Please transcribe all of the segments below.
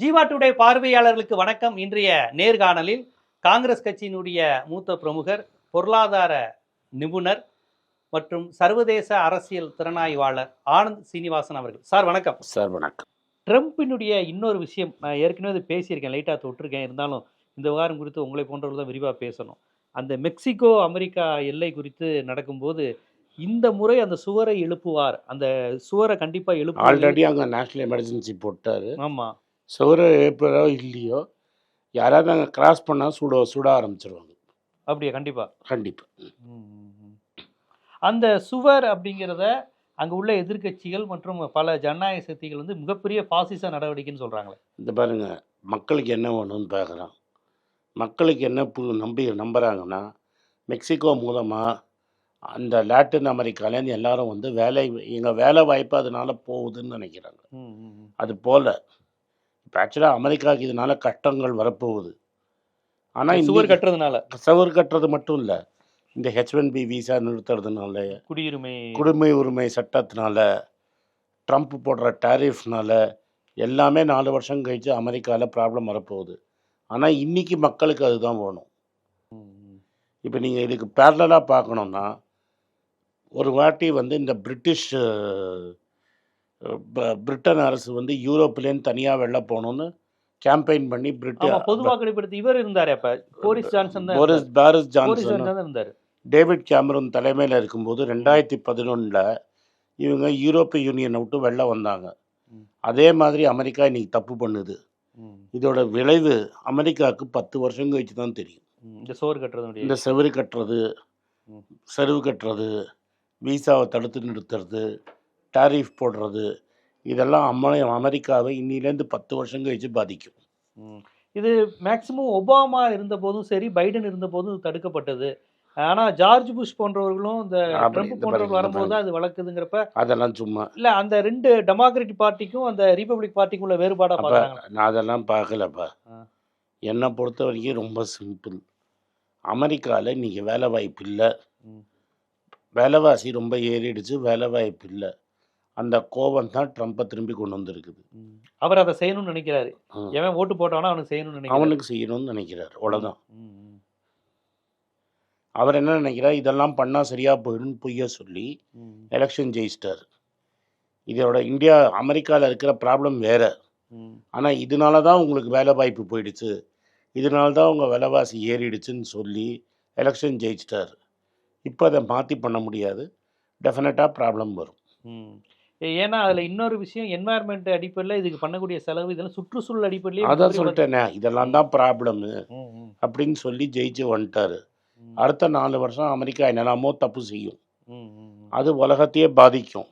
Jeeva today பார்வையாளர்களுக்கு வணக்கம். இன்றைய நேர்காணலில் காங்கிரஸ் கட்சியினுடைய மூத்த பிரமுகர் பொருளாதார நிபுணர் மற்றும் சர்வதேச அரசியல் திறனாய்வாளர் ஆனந்த் சீனிவாசன் அவர்கள். சார் வணக்கம். சார் வணக்கம். ட்ரம்ப்பினுடைய இன்னொரு விஷயம் நான் ஏற்கனவே பேசியிருக்கேன் லைட்டாக தொட்டிருக்கேன் இருந்தாலும் இந்த விவகாரம் குறித்து உங்களை போன்றவர்கள் தான் விரிவாக பேசணும். அந்த மெக்சிகோ அமெரிக்கா எல்லை குறித்து நடக்கும்போது இந்த முறை அந்த சுவரை எழுப்புவார். அந்த சுவரை கண்டிப்பாக எழுப்பு ஆல்ரெடி அங்கே நேஷ்னல் எமர்ஜென்சி போட்டார். ஆமாம் சுவரை எழுப்புறோ இல்லையோ யாராவது அங்கே கிராஸ் பண்ணால் சுட சுட ஆரம்பிச்சிருவாங்க. அப்படியா? கண்டிப்பாக கண்டிப்பாக அந்த சுவர் அப்படிங்கிறத அங்கே உள்ள எதிர்க்கட்சிகள் மற்றும் பல ஜனநாயக சக்திகள் வந்து மிகப்பெரிய பாசிச நடவடிக்கைன்னு சொல்கிறாங்களே இந்த பாருங்க மக்களுக்கு என்ன வேணும்னு பார்க்குறான் மக்களுக்கு என்ன புது நம்பி நம்புகிறாங்கன்னா மெக்சிகோ மூலமாக அந்த லாட்டின் அமெரிக்காலேருந்து எல்லாரும் வந்து வேலை எங்கள் வேலை வாய்ப்பு அதனால போகுதுன்னு நினைக்கிறாங்க. அது போல். இப்போ ஆக்சுவலாக அமெரிக்காவுக்கு இதனால கஷ்டங்கள் வரப்போகுது. ஆனால் சுவர் கட்டுறதுனால. சுவர் கட்டுறது மட்டும் இல்லை. இந்த ஹெச் ஒன் பி விசா நிறுத்துறதுனால குடியுரிமை. குடிமை உரிமை சட்டத்தினால ட்ரம்ப் போடுற டாரிஃப்னால எல்லாமே நாலு வருஷம் கழிச்சு அமெரிக்காவில் ப்ராப்ளம் வரப்போகுது. ஆனால் இன்னைக்கு மக்களுக்கு அதுதான் வேணும். இப்போ நீங்கள் இதுக்கு பேரலாக பார்க்கணுன்னா ஒரு வாட்டி வந்து இந்த பிரிட்டிஷ் பிரிட்டன் அரசு வந்து யூரோப்லேருந்து தனியாக வெளில போகணுன்னு கேம்பெயின் பண்ணி பிரிட்டன் பொது வாக்கெடுப்பு இவர் இருந்தாரு அப்ப. போரிஸ் ஜான்சன் தான் போரிஸ் பாரிஸ் ஜான்சன். இருந்தாரு. டேவிட் கேமரூன் தலைமையில் இருக்கும்போது ரெண்டாயிரத்தி பதினொன்றில் இவங்க யூரோப்பிய யூனியனை விட்டு வெளில வந்தாங்க. அதே மாதிரி அமெரிக்கா இன்னைக்கு தப்பு பண்ணுது. இதோட விளைவு அமெரிக்காவுக்கு பத்து வருஷம் கழிச்சு தான் தெரியும். இந்த சோறு கட்டுறதுடைய இந்த செவரு கட்டுறது. செருவு கட்டுறது விசாவை தடுத்து நிறுத்துறது டாரிஃப் போடுறது இதெல்லாம் அம்மா அமெரிக்காவை இன்னிலேருந்து பத்து வருஷம் கழிச்சு பாதிக்கும். இது மேக்சிமம் ஒபாமா இருந்த போதும் சரி பைடன் இருந்த போதும் இது தடுக்கப்பட்டது. ஆனா ஜார்ஜ் புஷ் போன்றவர்களும் இந்த ட்ரம்ப் போன்றவர்கள் வரும்போது தான் அது வளர்க்குதுங்கிறப்ப அதெல்லாம் சும்மா. இல்ல அந்த ரெண்டு டெமோக்ராட்டிக் பார்ட்டிக்கும் அந்த ரிபப்ளிக் பார்ட்டிக்கும் உள்ள வேறுபாடா அப்போ பாக்குறாங்க நான் அதெல்லாம் பார்க்கலப்பா. என்னை பொறுத்த வரைக்கும் ரொம்ப சிம்பிள். அமெரிக்காவில் இன்றைக்கி வேலை வாய்ப்பு இல்லை. வேலைவாசி ரொம்ப ஏறிடுச்சு வேலை வாய்ப்பு இல்லை. அந்த கோபம் தான் ட்ரம்ப்பை திரும்பி கொண்டு வந்திருக்குது. அவர் அதை செய்யணும்னு நினைக்கிறாரு. எவன் ஓட்டு போட்டானோ அவனுக்கு செய்யணும்னு நினைக்கிறாரு. அவனுக்கு செய்யணும்னு நினைக்கிறார். அவ்வளோதான் அவர் என்ன நினைக்கிறார்? இதெல்லாம் பண்ணால் சரியாக போயிடும்னு பொய்ய சொல்லி எலெக்ஷன் ஜெயிச்சிட்டார். இதோட இந்தியா அமெரிக்காவில் இருக்கிற ப்ராப்ளம் வேறு. ஆனால் இதனால தான் உங்களுக்கு வேலை வாய்ப்பு போயிடுச்சு. இதனால தான் உங்கள் விலைவாசி ஏறிடுச்சுன்னு சொல்லி எலெக்ஷன் ஜெயிச்சிட்டார். இப்போ அதை மாற்றி பண்ண முடியாது. டெஃபினட்டாக ப்ராப்ளம் வரும். ஏன்னா அதுல இன்னொரு விஷயம் என்வாயர்மெண்ட் அடிப்படையில் இதுக்கு பண்ணக்கூடிய செலவு இதெல்லாம் சுற்றுச்சூழல் அடிப்படையிலேயே அதான் சொல்லிட்டேனே இதெல்லாம் தான் ப்ராப்ளமு அப்படின்னு சொல்லி ஜெயிச்சு வந்துட்டார். அடுத்த நாலு வருஷம் அமெரிக்கா என்னெல்லாமோ தப்பு செய்யும். அது உலகத்தையே பாதிக்கும்.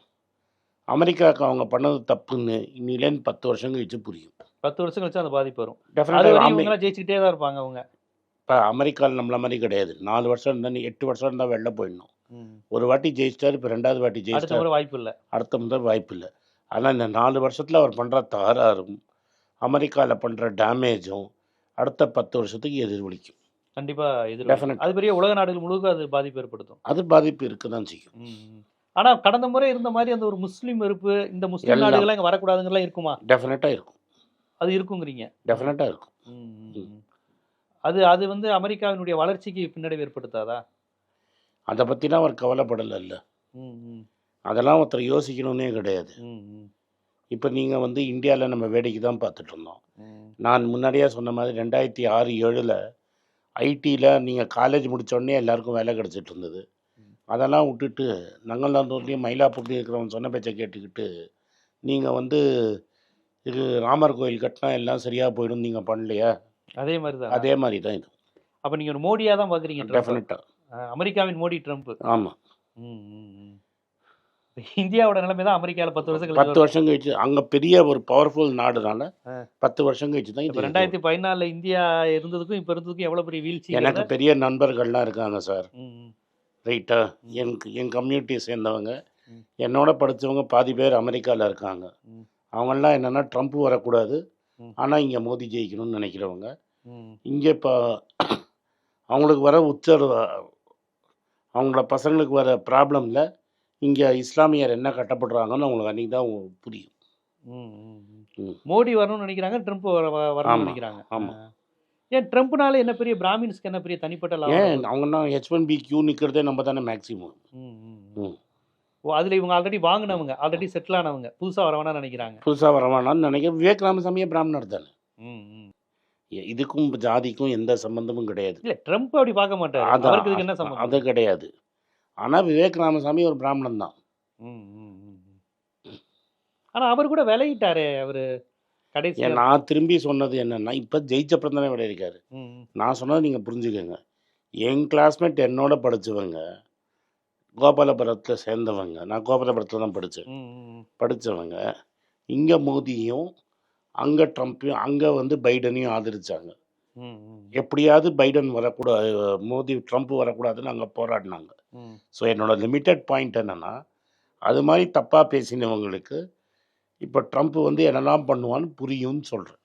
அமெரிக்காவுக்கு அவங்க பண்ணது தப்புன்னு இன்னிலேருந்து பத்து வருஷம் கழிச்சு புரியும். பத்து வருஷம் கழிச்சு அந்த பாதிப்பு வரும். டெஃபினட்டாக ஜெயிச்சுக்கிட்டே தான் இருப்பாங்க அவங்க. இப்போ அமெரிக்காவில் நம்மள மாதிரி கிடையாது. நாலு வருஷம் இருந்தால் எட்டு வருஷம் இருந்தால் வெளில போயிடணும். ஒரு வாட்டி ஜெயிச்சிட்டார் இப்போ ரெண்டாவது வாட்டி ஜெயிச்சிட்டார். முறை வாய்ப்பு இல்லை. அடுத்த முதல் வாய்ப்பு இல்லை. ஆனால் இந்த நாலு வருஷத்தில் அவர் பண்ணுற தகராறும் அமெரிக்காவில் பண்ணுற டேமேஜும் அடுத்த பத்து வருஷத்துக்கு எதிர்வலிக்கும் கண்டிப்பா எதிர் Definite. அது பெரிய உலக நாடுகள் முழுக்க அது பாதிப்பு ஏற்படுத்தும். அது பாதிப்பு இருக்க தான் செய்யும். ம், ம். ஆனா கடந்த முறை இருந்த மாதிரி அந்த ஒரு முஸ்லீம் வெறுப்பு இந்த முஸ்லீம். நாடுகள்லாம் இங்க வரக்கூடாதுங்கலாம் இருக்குமா? டெஃபினட்டாக இருக்கும். அது இருக்குங்கிறீங்க. டெஃபினட்டாக இருக்கும். அது அது வந்து அமெரிக்காவினுடைய வளர்ச்சிக்கு பின்னடைவு ஏற்படுத்தாதா? அதை பற்றிலாம் அவர் கவலைப்படலைல்ல. அதெல்லாம் ஒருத்தர் யோசிக்கணுன்னே கிடையாது. இப்போ நீங்கள் வந்து இந்தியாவில் நம்ம வேடிக்கை தான் பார்த்துட்டு இருந்தோம். நான் முன்னாடியே சொன்ன மாதிரி ரெண்டாயிரத்தி ஆறு ஏழில் ஐடியில் நீங்கள் காலேஜ் உடனே எல்லாருக்கும் வேலை கிடச்சிட்டு இருந்தது அதெல்லாம் விட்டுட்டு நங்கள்நாதூர்லேயும் மயிலாப்பூர்லேயும் இருக்கிறவங்க சொன்ன பேச்சை கேட்டுக்கிட்டு நீங்கள் வந்து இது ராமர் கோயில் கட்டினா எல்லாம் சரியாக போயிடும் நீங்கள் பண்ணலையா? அதே மாதிரி தான்? அதே மாதிரி தான் இது. அப்ப நீங்க ஒரு மோடியா தான் பாக்குறீங்க ட்ரம்ப். டெஃபினட்டாக அமெரிக்காவின் மோடி ட்ரம்ப் ஆமாம். இந்தியாவோட நிலைமை தான் அமெரிக்கால பத்து வருஷம் கழிச்சு பத்து. வருஷம் கழிச்சு அங்கே பெரிய ஒரு பவர்ஃபுல் நாடுனால. பத்து வருஷம் கழிச்சு தான் இப்ப ரெண்டாயிரத்தி பதினாலுல இந்தியா இருந்ததுக்கும் இப்ப இருந்ததுக்கும் எவ்வளவு பெரிய வீழ்ச்சி எனக்கு பெரிய நண்பர்கள்லாம் இருக்காங்க சார். ரைட்டா எனக்கு என் கம்யூனிட்டியை சேர்ந்தவங்க. என்னோட படித்தவங்க பாதி பேர் அமெரிக்காவில் இருக்காங்க. அவங்கெல்லாம் என்னென்னா ட்ரம்ப் வரக்கூடாது. ஆனால் இங்கே மோடி ஜெயிக்கணும்னு நினைக்கிறவங்க இங்கே இப்போ அவங்களுக்கு வர உச்சர் அவங்கள பசங்களுக்கு வர ப்ராப்ளமில் இங்கே இஸ்லாமியர் என்ன கட்டப்படுறாங்கன்னு அவங்களுக்கு அன்றைக்கி தான் புரியும். மோடி வரணும்னு நினைக்கிறாங்க ட்ரம்ப் வரணும்னு நினைக்கிறாங்க ஆமா. ஆ. ஏன் ட்ரம்ப்னால என்ன பெரிய பிராமின்ஸ்க்கு என்ன பெரிய தனிப்பட்ட லாபம்? அவங்கன்னா ஹெச் ஒன் பி கியூ நிற்கிறதே நம்ம தானே மேக்ஸிமம். ஓ அதுல இவங்க ஆல்ரெடி வாங்கினவங்க ஆல்ரெடி செட்டில் ஆனவங்க புதுசா வர வேணாம்னு நினைக்கிறாங்க புதுசாக வரவானான்னு நினைக்கிறேன் விவேக் ராமசாமியே பிராமணர் தானே இதுக்கும் ஜாதிக்கும் எந்த சம்பந்தமும் கிடையாது. இல்ல ட்ரம்ப் அப்படி பார்க்க மாட்டாரு. அவருக்கு இதுக்கு என்ன அது சம்பந்தம்? கிடையாது. ஆனால் விவேக் ராமசாமி ஒரு பிராமணன் தான். ம், ம், ம், ம். ஆனா அவர் கூட விளையிட்டாரே அவரு கடைசி நான் திரும்பி சொன்னது என்னன்னா இப்போ ஜெயிச்சப்பறம் தானே ம். நான் சொன்னது நீங்கள் புரிஞ்சுக்கோங்க. என் கிளாஸ்மேட் என்னோட படிச்சவங்க கோபாலபுரத்தில் சேர்ந்தவங்க நான் கோபாலபுரத்தில் தான் படித்தேன் படித்தவங்க இங்கே மோதியும் அங்கே ட்ரம்ப்பையும் அங்கே வந்து பைடனையும் ம், எப்படியாவது பைடன் வரக்கூடாது மோதி ட்ரம்ப் வரக்கூடாதுன்னு அங்கே போராடினாங்க. ஸோ என்னோட லிமிட்டட் பாயிண்ட் என்னென்னா அது மாதிரி தப்பாக பேசினவங்களுக்கு இப்போ ட்ரம்ப் வந்து என்னெல்லாம் பண்ணுவான்னு புரியும்னு சொல்கிறேன்.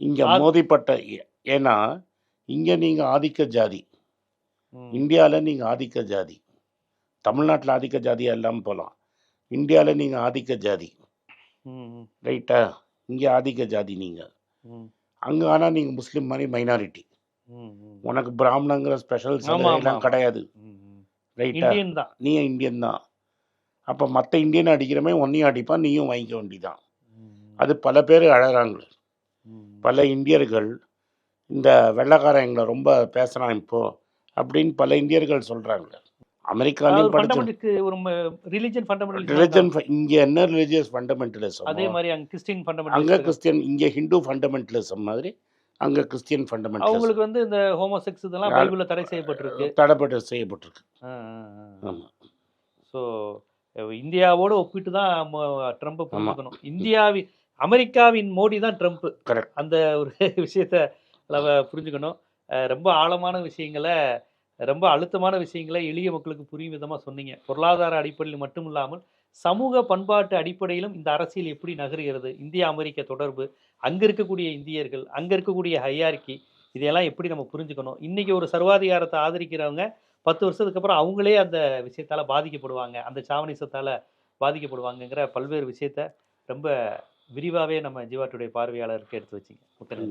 இங்கே மோதிப்பட்ட ஏன்னா இங்கே நீங்கள் ஆதிக்க ஜாதி. இந்தியாவில் நீங்கள் ஆதிக்க ஜாதி. தமிழ்நாட்டில் ஆதிக்க ஜாதியாக இல்லாமல் போகலாம் இந்தியாவில் நீங்கள் ஆதிக்க ஜாதி. ரைட்டா? இங்கே ஆதிக்க ஜாதி நீங்கள் அங்கே ஆனால் நீங்கள் முஸ்லீம் மாதிரி மைனாரிட்டி. உனக்கு பிராமணங்கிற ஸ்பெஷல் எல்லாம். கிடையாது. ரைட்டா நீ இந்தியன் தான். அப்போ மற்ற இந்தியன் அடிக்கிறமே ஒன்றையும் அடிப்பான் நீயும் வாங்கிக்க வேண்டிதான் அது பல பேர் அழறாங்க. ம். பல இந்தியர்கள் இந்த வெள்ளைக்காரன் எங்களை ரொம்ப பேசுகிறான் இப்போ அப்படின்னு பல இந்தியர்கள் சொல்கிறாங்க அமெரிக்காலையும் ஃபண்டமெண்டலுக்கு ஒரு ரிலிஜன் ஃபண்டமெண்டல் ரிலிஜன் இங்கே என்ன ரிலிஜியஸ் ஃபண்டமெண்டலிசம் அதே மாதிரி அங்க கிறிஸ்டின் அங்கே ஃபண்டமெண்டல் கிறிஸ்டியன் இங்கே ஹிந்து ஃபண்டமெண்டலிசம் மாதிரி அங்கே கிறிஸ்டியன் ஃபண்டமெண்டலிசம் அவங்களுக்கு வந்து இந்த ஹோமோசெக்ஸ் இதெல்லாம் பைபிள்ல தடை செய்யப்பட்டிருக்கு. தடைப்பட்டு செய்யப்பட்டிருக்கு. ஸோ ஆமாம் இந்தியாவோட ஒப்பிட்டு தான் ட்ரம்ப் புரிஞ்சுக்கணும். இந்தியாவி அமெரிக்காவின் மோடி தான் ட்ரம்ப் கரெக்ட் அந்த ஒரு விஷயத்த புரிஞ்சுக்கணும். ரொம்ப ஆழமான விஷயங்களை ரொம்ப அழுத்தமான விஷயங்களை எளிய மக்களுக்கு புரியும் விதமாக சொன்னீங்க. பொருளாதார அடிப்படையில் மட்டும் இல்லாமல் சமூக பண்பாட்டு அடிப்படையிலும் இந்த அரசியல் எப்படி நகருகிறது? இந்திய அமெரிக்க தொடர்பு அங்கே இருக்கக்கூடிய இந்தியர்கள் அங்கே இருக்கக்கூடிய ஹையார்கி இதையெல்லாம் எப்படி நம்ம புரிஞ்சுக்கணும்? இன்றைக்கி ஒரு சர்வாதிகாரத்தை ஆதரிக்கிறவங்க பத்து வருஷத்துக்கு அப்புறம் அவங்களே அந்த விஷயத்தால் பாதிக்கப்படுவாங்க. அந்த சாவனிசத்தால பாதிக்கப்படுவாங்கங்கிற பல்வேறு விஷயத்த ரொம்ப விரிவாகவே நம்ம ஜீவாட்டுடைய பார்வையாளருக்கு எடுத்து வச்சிங்க. மிக்க நன்றி.